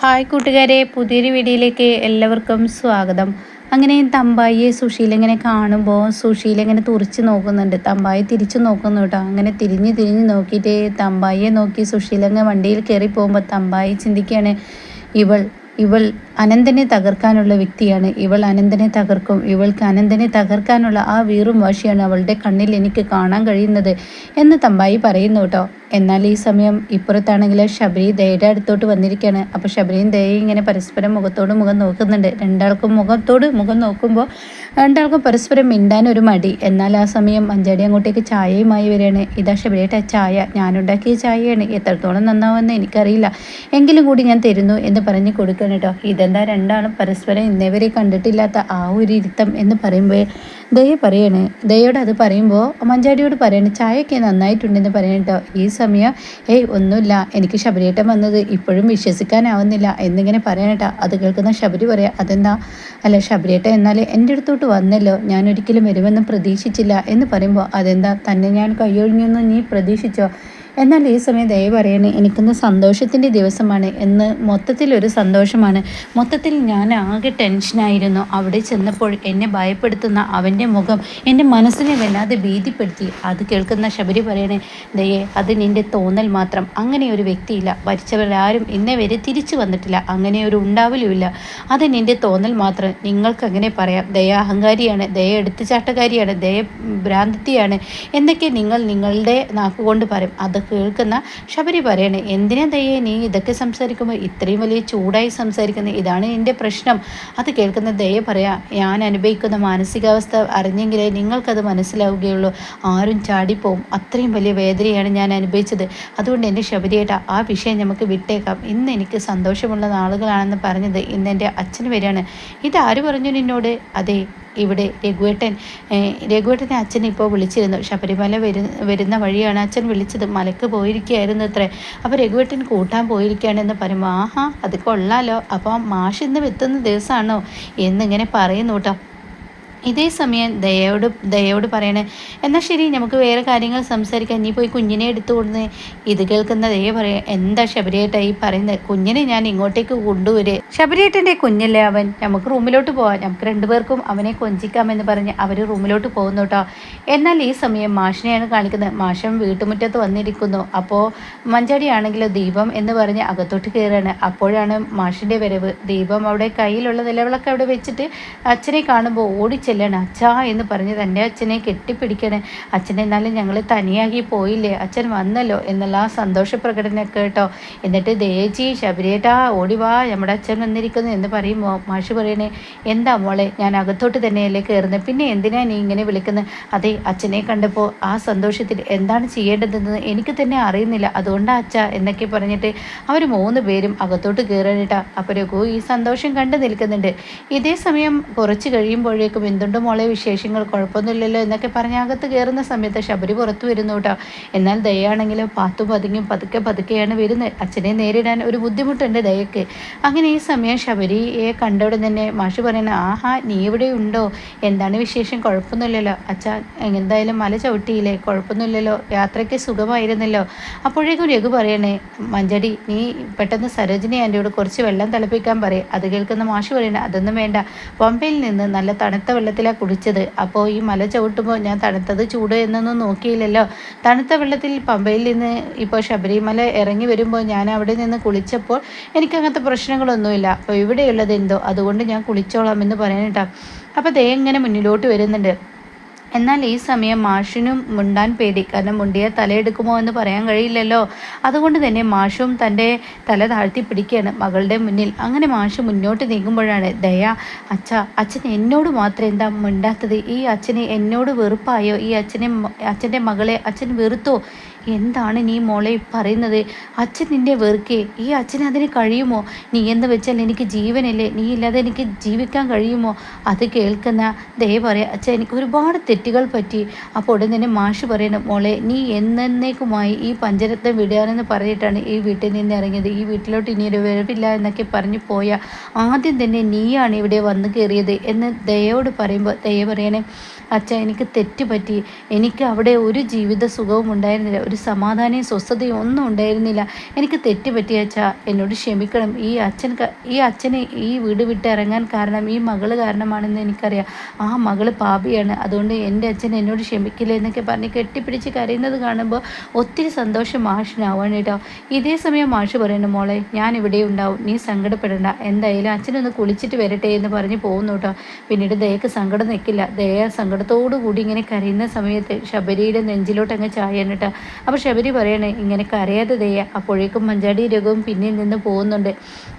Hi കൂട്ടുകാരെ പുതിയൊരു വീഡിയോയിലേക്ക് എല്ലാവർക്കും സ്വാഗതം. അങ്ങനെ തമ്പായിയെ സുശീലിങ്ങനെ കാണുമ്പോൾ സുശീലിങ്ങനെ തുറച്ച് നോക്കുന്നുണ്ട്. തമ്പായി തിരിച്ചു നോക്കുന്നു കേട്ടോ. അങ്ങനെ തിരിഞ്ഞ് തിരിഞ്ഞ് നോക്കിയിട്ട് തമ്പായിയെ നോക്കി സുശീല അങ്ങ് വണ്ടിയിൽ കയറി പോകുമ്പോൾ തമ്പായി ചിന്തിക്കുകയാണ് ഇവൾ ഇവൾ അനന്തനെ തകർക്കാനുള്ള വ്യക്തിയാണ്. ഇവൾ അനന്തനെ തകർക്കും. ഇവൾക്ക് അനന്തനെ തകർക്കാനുള്ള ആ വീറും വാശിയാണ് അവളുടെ കണ്ണിൽ എനിക്ക് കാണാൻ കഴിയുന്നത് എന്ന് തമ്പായി പറയുന്നു കേട്ടോ. എന്നാൽ ഈ സമയം ഇപ്പുറത്താണെങ്കിൽ ശബരി ദയയുടെ അടുത്തോട്ട് വന്നിരിക്കുകയാണ്. അപ്പോൾ ശബരിയും ദയയും ഇങ്ങനെ പരസ്പരം മുഖത്തോട് മുഖം നോക്കുന്നുണ്ട്. രണ്ടാൾക്കും മുഖത്തോട് മുഖം നോക്കുമ്പോൾ രണ്ടാൾക്കും പരസ്പരം മിണ്ടാൻ ഒരു മടി. എന്നാൽ ആ സമയം അഞ്ചാടി അങ്ങോട്ടേക്ക് ചായയുമായി വരികയാണ്. ഇതാ ശബരിയുടെ ചായ. ഞാനുണ്ടാക്കിയ ചായയാണ്. എത്രത്തോളം നന്നാവുമെന്ന് എനിക്കറിയില്ല. എങ്കിലും കൂടി ഞാൻ തരുന്നു എന്ന് പറഞ്ഞ് കൊടുക്കണം കേട്ടോ. ഇതെന്താ രണ്ടാളും പരസ്പരം ഇന്നേവരെ കണ്ടിട്ടില്ലാത്ത ആ ഒരു ഇരുത്തം എന്ന് പറയുമ്പോൾ ദയ പറയണേ. ദയോട് അത് പറയുമ്പോൾ മഞ്ചാടിയോട് പറയണേ ചായയൊക്കെ നന്നായിട്ടുണ്ടെന്ന് പറയണട്ടോ ഈ സമയം ഏയ് ഒന്നുമില്ല. എനിക്ക് ശബരിയേട്ടൻ വന്നത് ഇപ്പോഴും വിശ്വസിക്കാനാവുന്നില്ല എന്നിങ്ങനെ പറയണേട്ടാ അത് കേൾക്കുന്ന ശബരി പറയാം അതെന്താ? അല്ല ശബരിയേട്ടൻ എന്നാൽ എന്റെ അടുത്തോട്ട് വന്നല്ലോ. ഞാൻ ഒരിക്കലും വരുമെന്ന് പ്രതീക്ഷിച്ചില്ല എന്ന് പറയുമ്പോൾ അതെന്താ? തന്നെ ഞാൻ കൈയൊഴിഞ്ഞൊന്നും നീ പ്രതീക്ഷിച്ചോ? എന്നാൽ ഈ സമയം ദയവ് പറയണേ എനിക്കിന്ന് സന്തോഷത്തിന്റെ ദിവസമാണ് എന്ന് മൊത്തത്തിലൊരു സന്തോഷമാണ്. മൊത്തത്തിൽ ഞാൻ ആകെ ടെൻഷനായിരുന്നു അവിടെ ചെന്നപ്പോൾ എന്നെ ഭയപ്പെടുത്തുന്ന അവന്റെ മുഖം എന്റെ മനസ്സിനെ വല്ലാതെ ഭീതിപ്പെടുത്തി. അത് കേൾക്കുന്ന ശബരി പറയണേ ദയെ അത് നിന്റെ തോന്നൽ മാത്രം. അങ്ങനെ ഒരു വ്യക്തിയില്ല. മരിച്ചവരാരും ഇന്നേ വരെ തിരിച്ചു വന്നിട്ടില്ല. അങ്ങനെ ഒരു ഉണ്ടാവലുമില്ല അത് നിന്റെ തോന്നൽ മാത്രം. നിങ്ങൾക്ക് അങ്ങനെ പറയാം. ദയ അഹങ്കാരിയാണ്. ദയ എടുത്തുചാട്ടക്കാരിയാണ്. ദയ ഭ്രാന്തിയാണ്. എന്നൊക്കെ നിങ്ങൾ നിങ്ങളുടെ നാക്കുകൊണ്ട് പറയും. അത് കേൾക്കുന്ന ശബരി പറയണേ എന്തിനാ ദയ്യേ നീ ഇതൊക്കെ സംസാരിക്കുമ്പോൾ ഇത്രയും വലിയ ചൂടായി സംസാരിക്കുന്നത് ഇതാണ് എന്റെ പ്രശ്നം. അത് കേൾക്കുന്ന ദയ പറയാ ഞാൻ അനുഭവിക്കുന്ന മാനസികാവസ്ഥ അറിഞ്ഞെങ്കിലേ നിങ്ങൾക്കത് മനസ്സിലാവുകയുള്ളൂ. ആരും ചാടിപ്പോവും. അത്രയും വലിയ വേദനയാണ് ഞാൻ അനുഭവിച്ചത്. അതുകൊണ്ട് എന്റെ ശബരിയേട്ട ആ വിഷയം നമുക്ക് വിട്ടേക്കാം. ഇന്ന് എനിക്ക് സന്തോഷമുള്ള നാളുകളാണെന്ന് പറഞ്ഞത് ഇന്ന് എന്റെ അച്ഛന് വരികയാണ് ഇതാര് പറഞ്ഞു നിന്നോട്? അതെ ഇവിടെ രഘുവേട്ടൻ രഘുവേട്ടനെ അച്ഛൻ ഇപ്പോൾ വിളിച്ചിരുന്നു. ശബരിമല വരു വരുന്ന വഴിയാണ് അച്ഛൻ വിളിച്ചത്. മലക്ക് പോയിരിക്കുകയായിരുന്നു അത്രേ അപ്പോൾ രഘുവേട്ടൻ കൂട്ടാൻ പോയിരിക്കുകയാണെന്ന് പറയുമ്പോൾ ആഹാ അത് കൊള്ളാലോ. അപ്പോൾ മാഷ് ഇന്ന് എത്തുന്ന ദിവസമാണോ എന്നിങ്ങനെ പറയുന്നു കേട്ടോ. ഇതേ സമയം ദയോട് ദയോട് പറയണേ എന്നാൽ ശരി നമുക്ക് വേറെ കാര്യങ്ങൾ സംസാരിക്കാം. നീ പോയി കുഞ്ഞിനെ എടുത്തു കൊടുന്ന് ഇത് കേൾക്കുന്ന ദയ പറയാം എന്താ ശബരിയേട്ടായി പറയുന്നത് കുഞ്ഞിനെ ഞാൻ ഇങ്ങോട്ടേക്ക് കൊണ്ടുവരെ. ശബരിയേട്ടന്റെ കുഞ്ഞല്ലേ അവൻ? നമുക്ക് റൂമിലോട്ട് പോവാം. നമുക്ക് രണ്ടുപേർക്കും അവനെ കൊഞ്ചിക്കാമെന്ന് പറഞ്ഞ് അവർ റൂമിലോട്ട് പോകുന്നു കേട്ടോ. എന്നാൽ ഈ സമയം മാഷിനെയാണ് കാണിക്കുന്നത്. മാഷൻ വീട്ടുമുറ്റത്ത് വന്നിരിക്കുന്നു. അപ്പോൾ മഞ്ചാടിയാണെങ്കിൽ ദീപം എന്ന് പറഞ്ഞ് അകത്തോട്ട് കയറുകയാണ് അപ്പോഴാണ് മാഷിന്റെ വരവ്. ദീപം അവിടെ കയ്യിലുള്ള നിലവിളൊക്കെ അവിടെ വെച്ചിട്ട് അച്ഛനെ കാണുമ്പോൾ ഓടി ചെല്ലണം അച്ഛാ എന്ന് പറഞ്ഞ് തന്റെ അച്ഛനെ കെട്ടിപ്പിടിക്കണേ. അച്ഛനെ എന്നാലും ഞങ്ങൾ തനിയാക്കി പോയില്ലേ? അച്ഛൻ വന്നല്ലോ എന്നുള്ള ആ സന്തോഷ പ്രകടനമൊക്കെ കേട്ടോ. എന്നിട്ട് ദേജി ശബരിയേട്ടാ ഓടിവാ നമ്മുടെ അച്ഛൻ വന്നിരിക്കുന്നു എന്ന് പറയുമ്പോൾ മാഷി പറയണേ. എന്താ മോളെ ഞാൻ അകത്തോട്ട് തന്നെയല്ലേ കയറുന്നത് പിന്നെ എന്തിനാ നീ ഇങ്ങനെ വിളിക്കുന്നത് അതെ അച്ഛനെ കണ്ടപ്പോൾ ആ സന്തോഷത്തിൽ എന്താണ് ചെയ്യേണ്ടതെന്ന് എനിക്ക് തന്നെ അറിയുന്നില്ല. അതുകൊണ്ടാ അച്ഛ എന്നൊക്കെ പറഞ്ഞിട്ട് അവർ മൂന്ന് പേരും അകത്തോട്ട് കയറാനിട്ടാ. അപ്പോൾ രഘു ഈ സന്തോഷം കണ്ടു നിൽക്കുന്നുണ്ട്. ഇതേ സമയം കുറച്ച് കഴിയുമ്പോഴേക്കും എന്തുണ്ട് മോളെ വിശേഷങ്ങൾ? കുഴപ്പമൊന്നുമില്ലല്ലോ എന്നൊക്കെ പറഞ്ഞ് അകത്ത് കയറുന്ന സമയത്ത് ശബരി പുറത്തു വരുന്നു കേട്ടോ. എന്നാൽ ദയാണെങ്കിൽ പാത്തു പതുങ്ങി പതുക്കെ പതുക്കെയാണ് വരുന്നത്. അച്ഛനെ നേരിടാൻ ഒരു ബുദ്ധിമുട്ടുണ്ട് ദയക്ക്. അങ്ങനെ ഈ സമയം ശബരിയെ കണ്ടവിടെ തന്നെ മാഷി പറയുന്നത് ആഹാ നീ ഇവിടെ ഉണ്ടോ? എന്താണ് വിശേഷം? കുഴപ്പമൊന്നുമില്ലല്ലോ. അച്ഛൻ എന്തായാലും മല ചവിട്ടിയില്ലേ? കുഴപ്പമൊന്നുമില്ലല്ലോ. യാത്രയ്ക്ക് സുഖമായിരുന്നല്ലോ. അപ്പോഴേക്കും രഘു പറയണേ മഞ്ചടി നീ പെട്ടെന്ന് സരോജിനി ആന്റിയോട് കുറച്ച് വെള്ളം തിളപ്പിക്കാൻ പറയും. അത് കേൾക്കുന്ന മാഷി പറയണേ അതൊന്നും വേണ്ട. പമ്പയിൽ നിന്ന് നല്ല തണുത്ത വെള്ളത്തിലാണ് കുടിച്ചത്. അപ്പോൾ ഈ മല ചവിട്ടുമ്പോൾ ഞാൻ തണുത്തത് ചൂട് എന്നൊന്നും നോക്കിയില്ലല്ലോ. തണുത്ത വെള്ളത്തിൽ പമ്പയിൽ നിന്ന് ഇപ്പോൾ ശബരിമല ഇറങ്ങി വരുമ്പോൾ ഞാൻ അവിടെ നിന്ന് കുളിച്ചപ്പോൾ എനിക്കങ്ങനത്തെ പ്രശ്നങ്ങളൊന്നുമില്ല. അപ്പോൾ ഇവിടെയുള്ളത് എന്തോ? അതുകൊണ്ട് ഞാൻ കുളിച്ചോളാം എന്ന് പറയാനിട്ടാ അപ്പോൾ ദേ ഇങ്ങനെ മുന്നിലോട്ട് വരുന്നുണ്ട്. എന്നാൽ ഈ സമയം മാഷിനും മുണ്ടാൻ പേടി. കാരണം മുണ്ടിയ തലയെടുക്കുമോ എന്ന് പറയാൻ കഴിയില്ലല്ലോ. അതുകൊണ്ട് തന്നെ മാഷും തന്റെ തല താഴ്ത്തി പിടിക്കുകയാണ് മകളുടെ മുന്നിൽ. അങ്ങനെ മാഷ് മുന്നോട്ട് നീങ്ങുമ്പോഴാണ് ദയ അച്ഛ അച്ഛൻ എന്നോട് മാത്രം എന്താ മിണ്ടാത്തത്? ഈ അച്ഛനെ എന്നോട് വെറുപ്പായോ? ഈ അച്ഛനെ അച്ഛന്റെ മകളെ അച്ഛൻ വെറുത്തോ? എന്താണ് നീ മോളെ പറയുന്നത്? അച്ഛൻ നിന്നെ വെറുക്കേ. ഈ അച്ഛന് അതിന് കഴിയുമോ? നീ എന്ന് വെച്ചാൽ എനിക്ക് ജീവനല്ലേ? നീ ഇല്ലാതെ എനിക്ക് ജീവിക്കാൻ കഴിയുമോ? അത് കേൾക്കുന്ന ദയ പറയാം. അച്ഛൻ എനിക്ക് ഒരുപാട് തെറ്റുകൾ പറ്റി. അപ്പോൾ ഉടൻ തന്നെ മാഷ് പറയണം മോളെ നീ എന്നേക്കുമായി ഈ പഞ്ചരത്വം വിടുകയാണെന്ന് പറഞ്ഞിട്ടാണ് ഈ വീട്ടിൽ നിന്ന് ഇറങ്ങിയത്. ഈ വീട്ടിലോട്ട് ഇനി ഒരു വരവില്ല എന്നൊക്കെ പറഞ്ഞു പോയ ആദ്യം തന്നെ നീയാണ് ഇവിടെ വന്ന് കയറിയത് എന്ന് ദയോട് പറയുമ്പോൾ ദയ പറയണേ അച്ഛ എനിക്ക് തെറ്റ് പറ്റി. എനിക്ക് അവിടെ ഒരു ജീവിത സുഖവും ഉണ്ടായിരുന്നില്ല. ഒരു സമാധാനവും സ്വസ്ഥതയും ഒന്നും ഉണ്ടായിരുന്നില്ല. എനിക്ക് തെറ്റ് പറ്റിയ അച്ഛ. എന്നോട് ക്ഷമിക്കണം. ഈ അച്ഛൻ ഈ അച്ഛനെ ഈ വീട് വിട്ട് ഇറങ്ങാൻ കാരണം ഈ മകൾ കാരണമാണെന്ന് എനിക്കറിയാം. ആ മകൾ പാപിയാണ്. അതുകൊണ്ട് എന്റെ അച്ഛൻ എന്നോട് ക്ഷമിക്കില്ല എന്നൊക്കെ പറഞ്ഞ് കെട്ടിപ്പിടിച്ച് കരയുന്നത് കാണുമ്പോൾ ഒത്തിരി സന്തോഷം മാഷിനാവാണ് കേട്ടോ. ഇതേ സമയം മാഷ് പറയുന്നു മോളെ ഞാൻ ഇവിടെ ഉണ്ടാവും. നീ സങ്കടപ്പെടണ്ട. എന്തായാലും അച്ഛനൊന്ന് കുളിച്ചിട്ട് വരട്ടെ എന്ന് പറഞ്ഞ് പോകുന്നു കേട്ടോ. പിന്നീട് ദയക്ക് സങ്കടം നിൽക്കില്ല. ദയ സങ്കടത്തോടു കൂടി ഇങ്ങനെ കരയുന്ന സമയത്ത് ശബരിയുടെ നെഞ്ചിലോട്ട് അങ്ങ് ചായാണ് കേട്ടോ അപ്പോൾ ശബരി പറയണേ ഇങ്ങനെ കരയാതെ ദയ അപ്പോഴേക്കും മഞ്ചാടി രഘുവും പിന്നിൽ നിന്ന് പോകുന്നുണ്ട്.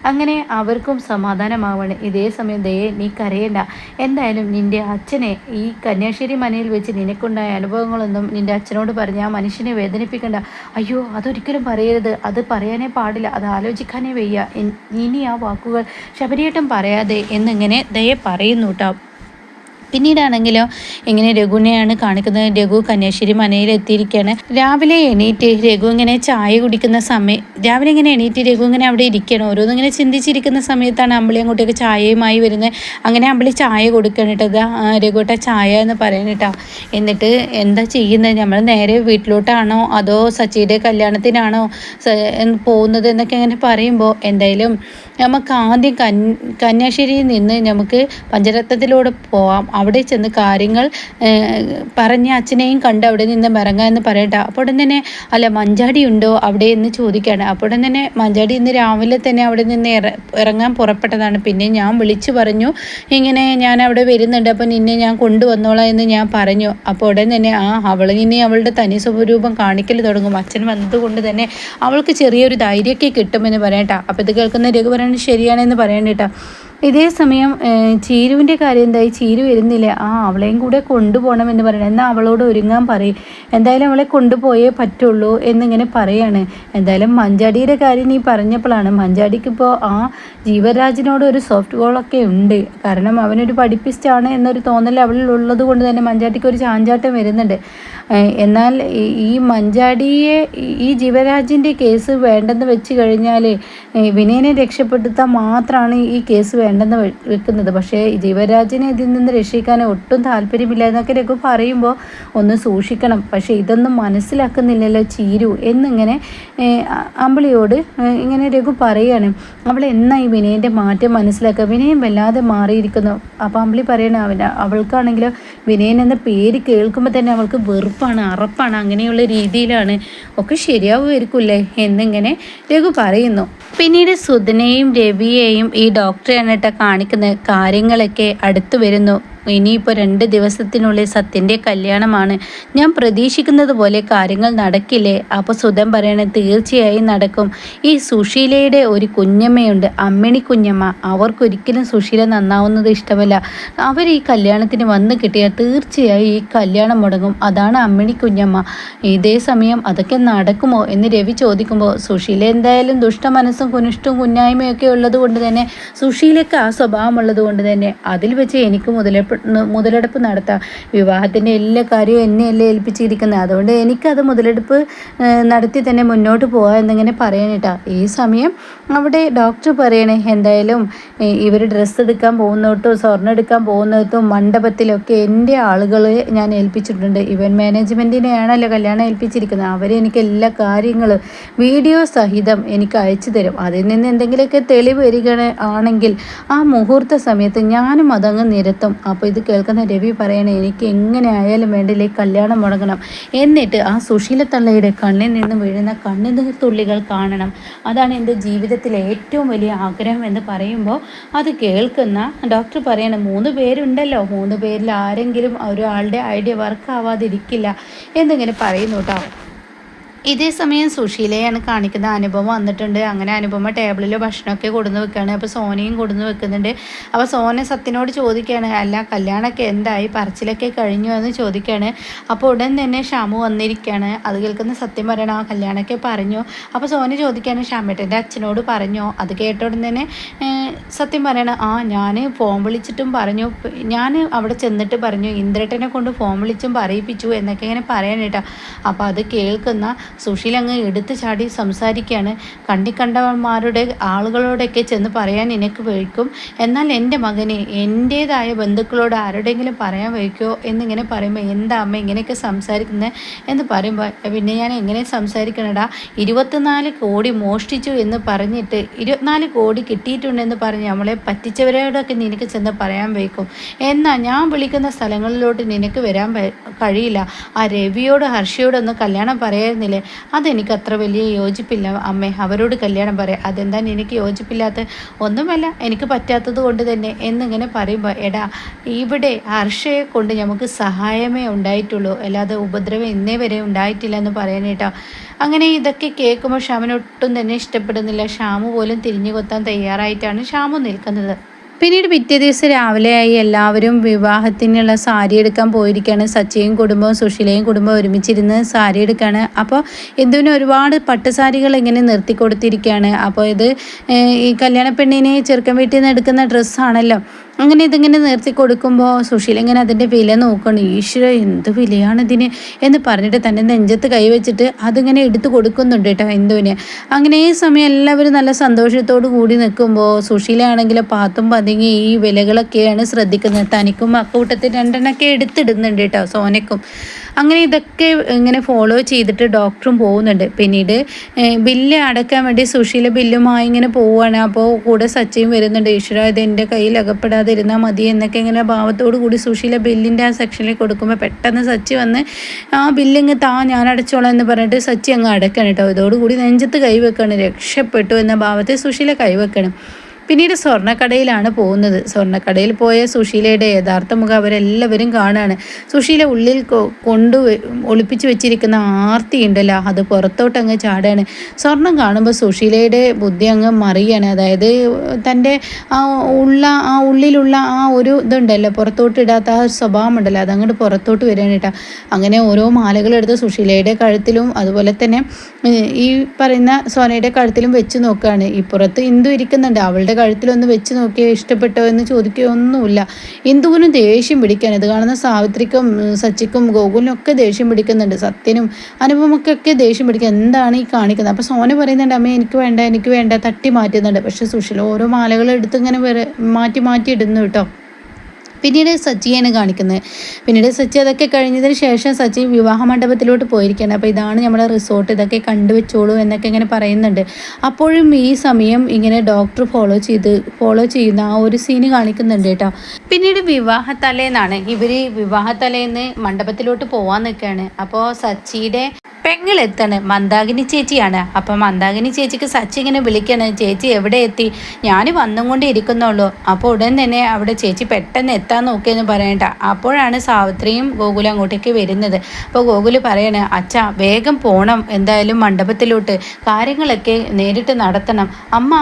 അങ്ങനെ അവർക്കും സമാധാനമാവണം. ഇതേ സമയം ദയെ നീ കരയണ്ട. എന്തായാലും നിന്റെ അച്ഛനെ ഈ കന്യാശ്ശേരി മനയിൽ വെച്ച് നിനക്കുണ്ടായ അനുഭവങ്ങളൊന്നും നിന്റെ അച്ഛനോട് പറഞ്ഞ് ആ മനുഷ്യനെ വേദനിപ്പിക്കണ്ട. അയ്യോ അതൊരിക്കലും പറയരുത്. അത് പറയാനേ പാടില്ല. അത് ആലോചിക്കാനേ വയ്യ. ഇനി ആ വാക്കുകൾ ശബരിയേട്ടൻ പറയാതെ എന്നിങ്ങനെ ദയെ പറയുന്നു കേട്ടോ പിന്നീടാണെങ്കിലോ ഇങ്ങനെ രഘുവിനെയാണ് കാണിക്കുന്നത്. രഘു കന്യാശ്ശേരി മനയിൽ എത്തിയിരിക്കുകയാണ് രാവിലെ എണീറ്റ് രഘു ഇങ്ങനെ ചായ കുടിക്കുന്ന സമയം രാവിലെ ഇങ്ങനെ എണീറ്റ് രഘു ഇങ്ങനെ അവിടെ ഇരിക്കണം ഓരോന്നും ഇങ്ങനെ ചിന്തിച്ചിരിക്കുന്ന സമയത്താണ് അമ്പിളി അങ്ങോട്ടേക്ക് ചായയുമായി വരുന്നത്. അങ്ങനെ അമ്പിളി ചായ കൊടുക്കണം കേട്ടോ. ഇതാ രഘുട്ട ചായ എന്ന് പറയണേട്ടാ എന്നിട്ട് എന്താ ചെയ്യുന്നത്? നമ്മൾ നേരെ വീട്ടിലോട്ടാണോ? അതോ സച്ചിയുടെ കല്യാണത്തിനാണോ പോകുന്നത് എന്നൊക്കെ അങ്ങനെ പറയുമ്പോൾ എന്തായാലും നമുക്ക് ആദ്യം കന്യാശ്ശേരിയിൽ നിന്ന് നമുക്ക് പഞ്ചരത്നത്തിലൂടെ പോവാം. അവിടെ ചെന്ന് കാര്യങ്ങൾ പറഞ്ഞ് അച്ഛനെയും കണ്ട് അവിടെ നിന്ന് ഇറങ്ങാം എന്ന് പറയട്ടെ അപ്പോൾ ഉടൻ തന്നെ അല്ല മഞ്ചാടി ഉണ്ടോ അവിടെ? എന്ന് ചോദിക്കുകയാണ്. അപ്പോൾ ഉടൻ തന്നെ മഞ്ചാടി ഇന്ന് രാവിലെ തന്നെ അവിടെ നിന്ന് ഇറങ്ങാൻ പുറപ്പെട്ടതാണ്. പിന്നെ ഞാൻ വിളിച്ചു പറഞ്ഞു ഇങ്ങനെ ഞാൻ അവിടെ വരുന്നുണ്ട്. അപ്പോൾ നിന്നെ ഞാൻ കൊണ്ടുവന്നോളാം എന്ന് ഞാൻ പറഞ്ഞു. അപ്പോൾ ഉടൻ തന്നെ ആ അവൾ നിന്നെ അവളുടെ തനി സ്വരൂപം കാണിക്കൽ തുടങ്ങും. അച്ഛൻ വന്നതുകൊണ്ട് തന്നെ അവൾക്ക് ചെറിയൊരു ധൈര്യമൊക്കെ കിട്ടുമെന്ന് പറയട്ടാ. അപ്പോൾ ഇത് കേൾക്കുന്ന രഘു ശരിയാണെന്ന് ശരിയാണെന്ന് പറയണ്ടേട്ടാ ഇതേ സമയം ചീരുവിന്റെ കാര്യം എന്തായി? ചീരു വരുന്നില്ല. ആ അവളെയും കൂടെ കൊണ്ടുപോകണം എന്ന് പറയണം. എന്നാൽ അവളോട് ഒരുങ്ങാൻ പറയും. എന്തായാലും അവളെ കൊണ്ടുപോയേ പറ്റുള്ളൂ എന്നിങ്ങനെ പറയാണ്. എന്തായാലും മഞ്ചാടിയുടെ കാര്യം നീ പറഞ്ഞപ്പോഴാണ് മഞ്ചാടിക്കിപ്പോൾ ആ ജീവരാജിനോട് ഒരു സോഫ്റ്റ് കോളൊക്കെ ഉണ്ട്. കാരണം അവനൊരു പഠിപ്പിസ്റ്റാണ് എന്നൊരു തോന്നൽ അവളിൽ ഉള്ളത് കൊണ്ട് തന്നെ മഞ്ചാടിക്ക് ഒരു ചാഞ്ചാട്ടം വരുന്നുണ്ട്. എന്നാൽ ഈ മഞ്ചാടിയെ ഈ ജീവരാജിന്റെ കേസ് വേണ്ടെന്ന് വെച്ച് കഴിഞ്ഞാൽ വിനയനെ രക്ഷപ്പെടുത്താൻ മാത്രമാണ് ഈ കേസ് വേണ്ടെന്ന് വെക്കുന്നത്. പക്ഷേ ജീവരാജിനെ ഇതിൽ നിന്ന് രക്ഷിക്കാൻ ഒട്ടും താല്പര്യമില്ല എന്നൊക്കെ രഘു പറയുമ്പോൾ ഒന്ന് സൂക്ഷിക്കണം. പക്ഷേ ഇതൊന്നും മനസ്സിലാക്കുന്നില്ലല്ലോ ചീരു എന്നിങ്ങനെ അമ്പിളിയോട് ഇങ്ങനെ രഘു പറയുകയാണ് അവൾ എന്നായി വിനയന്റെ മാറ്റം മനസ്സിലാക്കുക? വിനയം വല്ലാതെ മാറിയിരിക്കുന്നു. അപ്പോൾ അമ്പിളി പറയണ അവൻ അവൾക്കാണെങ്കിൽ വിനയൻ എന്ന പേര് കേൾക്കുമ്പോൾ തന്നെ അവൾക്ക് വെറുപ്പാണ് അറപ്പാണ് അങ്ങനെയുള്ള രീതിയിലാണ്. ഒക്കെ ശരിയാവുമായിരിക്കില്ലേ എന്നിങ്ങനെ രഘു പറയുന്നു. പിന്നീട് സുധനെയും രവിയെയും ഈ ഡോക്ടറെയാണ് കാണിക്കുന്ന കാര്യങ്ങളൊക്കെ അടുത്തു വരുന്നു. ഇനിയിപ്പോൾ രണ്ട് ദിവസത്തിനുള്ളിൽ സത്യന്റെ കല്യാണമാണ്. ഞാൻ പ്രതീക്ഷിക്കുന്നത് പോലെ കാര്യങ്ങൾ നടക്കില്ലേ? അപ്പോൾ സുധൻ പറയണ തീർച്ചയായും നടക്കും. ഈ സുശീലയുടെ ഒരു കുഞ്ഞമ്മയുണ്ട് അമ്മിണി കുഞ്ഞമ്മ. അവർക്കൊരിക്കലും സുശീല നന്നാവുന്നത് ഇഷ്ടമല്ല. അവർ ഈ കല്യാണത്തിന് വന്ന് കിട്ടിയാൽ തീർച്ചയായും ഈ കല്യാണം മുടങ്ങും. അതാണ് അമ്മിണി കുഞ്ഞമ്മ. ഇതേ സമയം അതൊക്കെ നടക്കുമോ എന്ന് രവി ചോദിക്കുമ്പോൾ സുശീല എന്തായാലും ദുഷ്ടമനസ്സും കുനിഷ്ടും കുഞ്ഞായ്മയൊക്കെ ഉള്ളത് കൊണ്ട് തന്നെ സുശീലയ്ക്ക് ആ സ്വഭാവമുള്ളത് കൊണ്ട് തന്നെ അതിൽ വെച്ച് എനിക്ക് മുതലെടുപ്പ് മുതലെടുപ്പ് നടത്താം. വിവാഹത്തിന്റെ എല്ലാ കാര്യവും എന്നെയല്ലേ ഏൽപ്പിച്ചിരിക്കുന്നത് അതുകൊണ്ട് എനിക്കത് മുതലെടുപ്പ് നടത്തി തന്നെ മുന്നോട്ട് പോകാം എന്നിങ്ങനെ പറയാനിട്ടാ ഈ സമയം അവിടെ ഡോക്ടർ പറയണേ എന്തായാലും ഇവർ ഡ്രസ്സ് എടുക്കാൻ പോകുന്നിടത്തും സ്വർണം എടുക്കാൻ പോകുന്നിടത്തും മണ്ഡപത്തിലൊക്കെ എന്റെ ആളുകളെ ഞാൻ ഏൽപ്പിച്ചിട്ടുണ്ട്. ഇവൻ മാനേജ്മെന്റിനെയാണല്ലോ കല്യാണം ഏൽപ്പിച്ചിരിക്കുന്നത് അവർ എനിക്ക് എല്ലാ കാര്യങ്ങളും വീഡിയോ സഹിതം എനിക്ക് അയച്ചു തരും. അതിൽ നിന്ന് എന്തെങ്കിലുമൊക്കെ തെളിവ് വരികയാണെങ്കിൽ ആ മുഹൂർത്ത സമയത്ത് ഞാനും അതങ്ങ് നിരത്തും. അപ്പോൾ ഇത് കേൾക്കുന്ന രവി പറയണേ എനിക്ക് എങ്ങനെ ആയാലും വേണ്ടില്ല ഈ കല്യാണം മുടങ്ങണം. എന്നിട്ട് ആ സുശീല തള്ളയുടെ കണ്ണിൽ നിന്ന് വീഴുന്ന കണ്ണുനീർ തുള്ളികൾ കാണണം. അതാണ് എന്റെ ജീവിതത്തിലെ ഏറ്റവും വലിയ ആഗ്രഹം എന്ന് പറയുമ്പോൾ അത് കേൾക്കുന്ന ഡോക്ടർ പറയണം മൂന്ന് പേരുണ്ടല്ലോ മൂന്ന് പേരിൽ ആരെങ്കിലും ഒരാളുടെ ഐഡിയ വർക്ക് ആവാതിരിക്കില്ല. എന്നിങ്ങനെ പറയുന്നു കേട്ടോ. ഇതേ സമയം സുശീലയാണ് കാണിക്കുന്ന അനുപമ വന്നിട്ടുണ്ട്. അങ്ങനെ അനുപമ ടേബിളിൽ ഭക്ഷണമൊക്കെ കൊടുന്ന് വെക്കുകയാണ് അപ്പോൾ സോനയും കൊടുന്ന് വെക്കുന്നുണ്ട്. അപ്പോൾ സോന സത്യനോട് ചോദിക്കുകയാണ് അല്ല കല്യാണമൊക്കെ എന്തായി? പറച്ചിലൊക്കെ കഴിഞ്ഞു എന്ന് ചോദിക്കുകയാണ് അപ്പോൾ ഉടൻ തന്നെ ഷാമു വന്നിരിക്കുകയാണ് അത് കേൾക്കുന്ന സത്യം പറയണം. ആ കല്യാണമൊക്കെ പറഞ്ഞു. അപ്പോൾ സോന ചോദിക്കുകയാണ് ഷാമേട്ടന്റെ അച്ഛനോട് പറഞ്ഞു? അത് കേട്ട ഉടൻ തന്നെ സത്യം പറയണം. ആ ഞാൻ ഫോൺ വിളിച്ചിട്ടും പറഞ്ഞു. ഞാൻ അവിടെ ചെന്നിട്ട് പറഞ്ഞു ഇന്ദ്രട്ടനെ കൊണ്ട് ഫോൺ വിളിച്ചും പറയിപ്പിച്ചു എന്നൊക്കെ ഇങ്ങനെ പറയാൻ അപ്പോൾ അത് കേൾക്കുന്ന സുശീൽ അങ്ങ് എടുത്തു ചാടി സംസാരിക്കുകയാണ്. കണ്ടിക്കണ്ടവന്മാരുടെ ആളുകളോടൊക്കെ ചെന്ന് പറയാൻ എനിക്ക് വയ്ക്കും. എന്നാൽ എന്റെ മകനെ എന്റേതായ ബന്ധുക്കളോട് ആരോടെങ്കിലും പറയാൻ വയ്ക്കുമോ എന്നിങ്ങനെ പറയുമ്പോൾ എന്താ അമ്മ ഇങ്ങനെയൊക്കെ സംസാരിക്കുന്നത് എന്ന് പറയുമ്പോൾ പിന്നെ ഞാൻ എങ്ങനെ സംസാരിക്കണടാ? ഇരുപത്തിനാല് കോടി മോഷ്ടിച്ചു എന്ന് പറഞ്ഞിട്ട് ഇരുപത്തിനാല് കോടി കിട്ടിയിട്ടുണ്ടെന്ന് പറഞ്ഞ് നമ്മളെ പറ്റിച്ചവരോടൊക്കെ നിനക്ക് ചെന്ന് പറയാൻ വയ്ക്കും. എന്നാൽ ഞാൻ വിളിക്കുന്ന സ്ഥലങ്ങളിലോട്ട് നിനക്ക് വരാൻ കഴിയില്ല. ആ രവിയോട് ഹർഷയോടൊന്ന് കല്യാണം പറയായിരുന്നില്ലേ അതെനിക്ക് അത്ര വലിയ യോജിപ്പില്ല. അമ്മേ അവരോട് കല്യാണം പറയാം. അതെന്താ എനിക്ക് യോജിപ്പില്ലാത്ത? ഒന്നുമല്ല എനിക്ക് പറ്റാത്തത് കൊണ്ട് തന്നെ എന്നിങ്ങനെ പറയുമ്പോൾ എടാ ഇവിടെ ഹർഷയെ കൊണ്ട് നമുക്ക് സഹായമേ ഉണ്ടായിട്ടുള്ളൂ. അല്ലാതെ ഉപദ്രവം ഇന്നേ വരെ ഉണ്ടായിട്ടില്ല എന്ന് പറയാനേട്ടോ അങ്ങനെ ഇതൊക്കെ കേൾക്കുമ്പോൾ ഷ്യാമിനൊട്ടും തന്നെ ഇഷ്ടപ്പെടുന്നില്ല. ഷ്യാമു പോലും തിരിഞ്ഞു കൊത്താൻ തയ്യാറായിട്ടാണ് ഷ്യാമു നിൽക്കുന്നത്. പിന്നീട് പിറ്റേ ദിവസം രാവിലെയായി എല്ലാവരും വിവാഹത്തിനുള്ള സാരി എടുക്കാൻ പോയിരിക്കുകയാണ്. സച്ചിയും കുടുംബവും സുശീലയും കുടുംബവും ഒരുമിച്ചിരുന്ന് സാരി എടുക്കുകയാണ്. അപ്പോൾ എന്തിനും ഒരുപാട് പട്ടുസാരികൾ ഇങ്ങനെ നിർത്തി കൊടുത്തിരിക്കുകയാണ്. അപ്പോൾ ഇത് ഈ കല്യാണ പെണ്ണിനെ ചെറുക്കൻ വീട്ടിൽ നിന്ന് എടുക്കുന്ന ഡ്രസ്സാണല്ലോ. അങ്ങനെ ഇതിങ്ങനെ നിർത്തി കൊടുക്കുമ്പോൾ സുശീൽ ഇങ്ങനെ അതിന്റെ വില നോക്കണം ഈശ്വര എന്ത് വിലയാണ് ഇതിന് എന്ന് പറഞ്ഞിട്ട് തന്നെ നെഞ്ചത്ത് കൈവച്ചിട്ട് അതിങ്ങനെ എടുത്ത് കൊടുക്കുന്നുണ്ട് കേട്ടോ ഹിന്ദുവിന് അങ്ങനെ ഈ സമയം എല്ലാവരും നല്ല സന്തോഷത്തോടു കൂടി നിൽക്കുമ്പോൾ സുശീലാണെങ്കിൽ പാത്തും പതുങ്ങി ഈ വിലകളൊക്കെയാണ് ശ്രദ്ധിക്കുന്നത്. തനിക്കും അക്കൂട്ടത്തിൽ രണ്ടെണ്ണൊക്കെ എടുത്തിടുന്നുണ്ട് കേട്ടോ സോനക്കും അങ്ങനെ ഇതൊക്കെ ഇങ്ങനെ ഫോളോ ചെയ്തിട്ട് ഡോക്ടറും പോകുന്നുണ്ട്. പിന്നീട് ബില്ല് അടക്കാൻ വേണ്ടി സുശീല ബില്ലുമായി ഇങ്ങനെ പോവുകയാണ് അപ്പോൾ കൂടെ സച്ചയും വരുന്നുണ്ട്. ഈശ്വര ഇത് എന്റെ കയ്യിൽ അകപ്പെടാതെ അകപ്പെടാതിരുന്നാൽ മതി എന്നൊക്കെ ഇങ്ങനെ ഭാവത്തോടു കൂടി സുശീല ബില്ലിന്റെ ആ സെക്ഷനിൽ കൊടുക്കുമ്പോൾ പെട്ടെന്ന് സച്ചി വന്ന് ആ ബില്ലിങ് താ ഞാൻ അടച്ചോളാം എന്ന് പറഞ്ഞിട്ട് സച്ചി അങ്ങ് അടക്കണം കേട്ടോ. ഇതോടുകൂടി നെഞ്ചത്ത് കൈവെക്കണം. രക്ഷപ്പെട്ടു എന്ന ഭാവത്തെ സുശീല കൈവെക്കണം. പിന്നീട് സ്വർണക്കടയിലാണ് പോകുന്നത്. സ്വർണക്കടയിൽ പോയ സുശീലയുടെ യഥാർത്ഥ മുഖം അവരെല്ലാവരും കാണുകയാണ് സുശീല ഉള്ളിൽ കൊണ്ട് ഒളിപ്പിച്ചു വെച്ചിരിക്കുന്ന ആർത്തി ഉണ്ടല്ലോ അത് പുറത്തോട്ട് അങ്ങ് ചാടുകയാണ് സ്വർണം കാണുമ്പോൾ സുശീലയുടെ ബുദ്ധി അങ്ങ് മറിയാണ്. അതായത് തന്റെ ആ ഉള്ള ആ ഉള്ളിലുള്ള ആ ഒരു ഇതുണ്ടല്ലോ പുറത്തോട്ട് ഇടാത്ത ആ സ്വഭാവം ഉണ്ടല്ലോ അതങ്ങോട്ട് പുറത്തോട്ട് വരികയാണ് അങ്ങനെ ഓരോ മാലകളെടുത്ത് സുശീലയുടെ കഴുത്തിലും അതുപോലെ തന്നെ ഈ പറയുന്ന സോനയുടെ കഴുത്തിലും വെച്ച് നോക്കുകയാണ്. ഇപ്പുറത്ത് ഇന്ദു ഇരിക്കുന്നുണ്ട്. അവളുടെ കഴുത്തിലൊന്ന് വെച്ച് നോക്കിയോ ഇഷ്ടപ്പെട്ടോ എന്ന് ചോദിക്കുകയോ ഒന്നുമില്ല. ഇന്ദുവിനും ദേഷ്യം പിടിക്കാൻ ഇത് കാണുന്ന സാവിത്രിക്കും സച്ചിക്കും ഗോകുലിനും ഒക്കെ ദേഷ്യം പിടിക്കുന്നുണ്ട്. സത്യനും അനുപമക്കൊക്കെ ദേഷ്യം പിടിക്കുക എന്താണ് ഈ കാണിക്കുന്നത്? അപ്പോൾ സോന പറയുന്നുണ്ട് അമ്മ എനിക്ക് വേണ്ട എനിക്ക് വേണ്ട തട്ടി മാറ്റുന്നുണ്ട്. പക്ഷേ സുശീല ഓരോ മാലകൾ എടുത്ത് ഇങ്ങനെ മാറ്റി മാറ്റി ഇടുന്നു കേട്ടോ. പിന്നീട് സച്ചിയാണ് കാണിക്കുന്നത്. പിന്നീട് സച്ചി അതൊക്കെ കഴിഞ്ഞതിന് ശേഷം സച്ചി വിവാഹ മണ്ഡപത്തിലോട്ട് പോയിരിക്കുകയാണ്. അപ്പോൾ ഇതാണ് നമ്മുടെ റിസോർട്ട്. ഇതൊക്കെ കണ്ടുവെച്ചോളൂ എന്നൊക്കെ ഇങ്ങനെ പറയുന്നുണ്ട്. അപ്പോഴും ഈ സമയം ഇങ്ങനെ ഡോക്ടർ ഫോളോ ചെയ്ത് ഫോളോ ചെയ്യുന്ന ആ ഒരു സീന് കാണിക്കുന്നുണ്ട് കേട്ടോ. പിന്നീട് വിവാഹ തലേന്നാണ് ഇവർ വിവാഹ തലേന്ന് മണ്ഡപത്തിലോട്ട് പോകാൻ നിൽക്കുകയാണ്. അപ്പോൾ സച്ചിയുടെ പെങ്ങളെത്താണ്? മന്ദാകിനി ചേച്ചിയാണ്. അപ്പം മന്ദാകിനി ചേച്ചിക്ക് സച്ചി ഇങ്ങനെ വിളിക്കാണ്. ചേച്ചി എവിടെ എത്തി? ഞാൻ വന്നും കൊണ്ടേ ഇരിക്കുന്നുള്ളൂ. അപ്പോൾ ഉടൻ തന്നെ അവിടെ ചേച്ചി പെട്ടെന്ന് എത്താൻ നോക്കിയെന്ന് പറയണ്ട. അപ്പോഴാണ് സാവിത്രിയും ഗോകുലും അങ്ങോട്ടേക്ക് വരുന്നത്. അപ്പോൾ ഗോകുൽ പറയണേ അച്ഛ വേഗം പോകണം എന്തായാലും മണ്ഡപത്തിലോട്ട് കാര്യങ്ങളൊക്കെ നേരിട്ട് നടത്തണം. അമ്മ